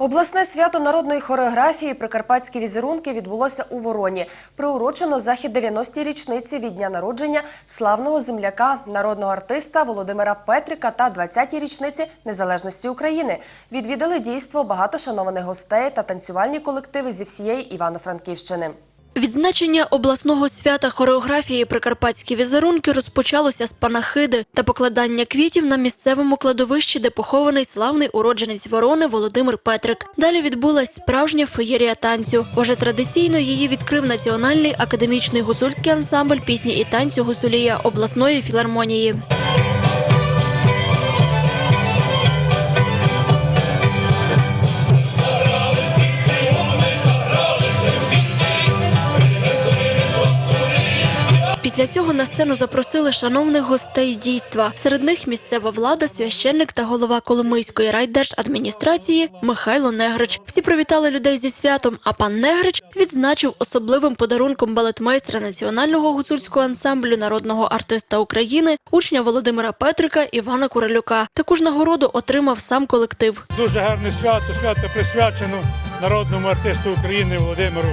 Обласне свято народної хореографії Прикарпатські візерунки відбулося у Вороні. Приурочено захід 90-й річниці від дня народження славного земляка, народного артиста Володимира Петрика та 20-й річниці незалежності України. Відвідали дійство багато шанованих гостей та танцювальні колективи зі всієї Івано-Франківщини. Відзначення обласного свята хореографії Прикарпатські візерунки розпочалося з панахиди та покладання квітів на місцевому кладовищі, де похований славний уродженець ворони Володимир Петрик. Далі відбулась справжня феєрія танцю. Уже традиційно її відкрив національний академічний гуцульський ансамбль пісні і танцю Гусулія обласної філармонії. Після цього на сцену запросили шановних гостей дійства. Серед них місцева влада, священник та голова Коломийської райдержадміністрації Михайло Негрич. Всі привітали людей зі святом. А пан Негрич відзначив особливим подарунком балетмейстра національного гуцульського ансамблю народного артиста України, учня Володимира Петрика Івана Курилюка. Таку ж нагороду отримав сам колектив. Дуже гарне свято, свято присвячено народному артисту України Володимиру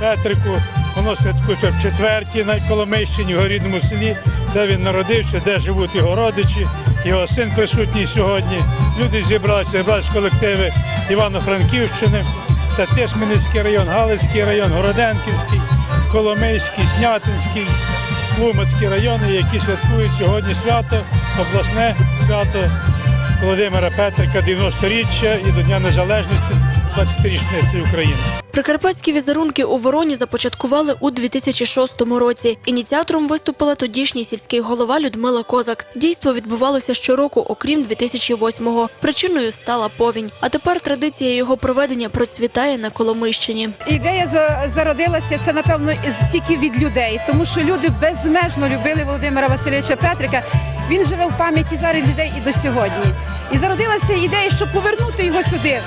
Петрику. Воно святкується в четвертій на Коломийщині, його рідному селі, де він народився, де живуть його родичі, його син присутній сьогодні. Люди зібралися, зібралися колективи Івано-Франківщини, це Тисменницький район, Галицький район, Городенківський, Коломийський, Снятинський, Клумацький райони, які святкують сьогодні свято, обласне свято Володимира Петрика 90-річчя і до Дня Незалежності 20-річниці України. Прикарпатські візерунки у Вороні започаткували у 2006 році. Ініціатором виступила тодішній сільський голова Людмила Козак. Дійство відбувалося щороку, окрім 2008-го. Причиною стала повінь. А тепер традиція його проведення процвітає на Коломийщині. Ідея зародилася це напевно тільки від людей, тому що люди безмежно любили Володимира Васильовича Петрика. Він живе в пам'яті зараз людей і до сьогодні. І зародилася ідея, щоб повернути його сюди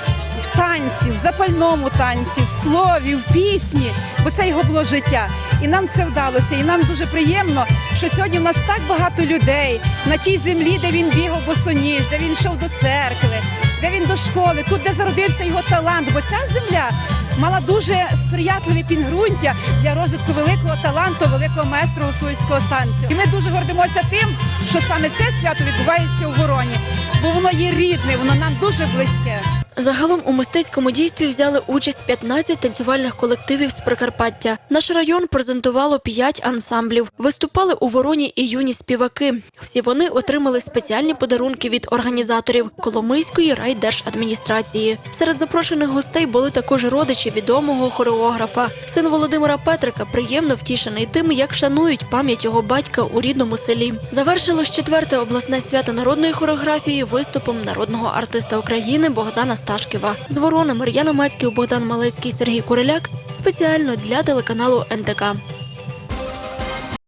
в танці, в запальному танці, в слові, в пісні, бо це його було життя. І нам це вдалося. І нам дуже приємно, що сьогодні в нас так багато людей на тій землі, де він бігав босоніж, де він йшов до церкви, де він до школи, тут, де зародився його талант. Бо ця земля мала дуже сприятливе підґрунтя для розвитку великого таланту, великого майстру гуцульського станцю. І ми дуже гордимося тим, що саме це свято відбувається у Вороні, бо воно є рідне, воно нам дуже близьке. Загалом у мистецькому дійстві взяли участь 15 танцювальних колективів з Прикарпаття. Наш район презентувало 5 ансамблів. Виступали у Вороні і юні співаки. Всі вони отримали спеціальні подарунки від організаторів Коломийської райдержадміністрації. Серед запрошених гостей були також родичі відомого хореографа. Син Володимира Петрика приємно втішений тим, як шанують пам'ять його батька у рідному селі. Завершилось четверте обласне свято народної хореографії виступом народного артиста України Богдана Сташківа. З Ворони Мар'яна Мацьків, Богдан Малецький, Сергій Куриляк спеціально для телеканалу НТК.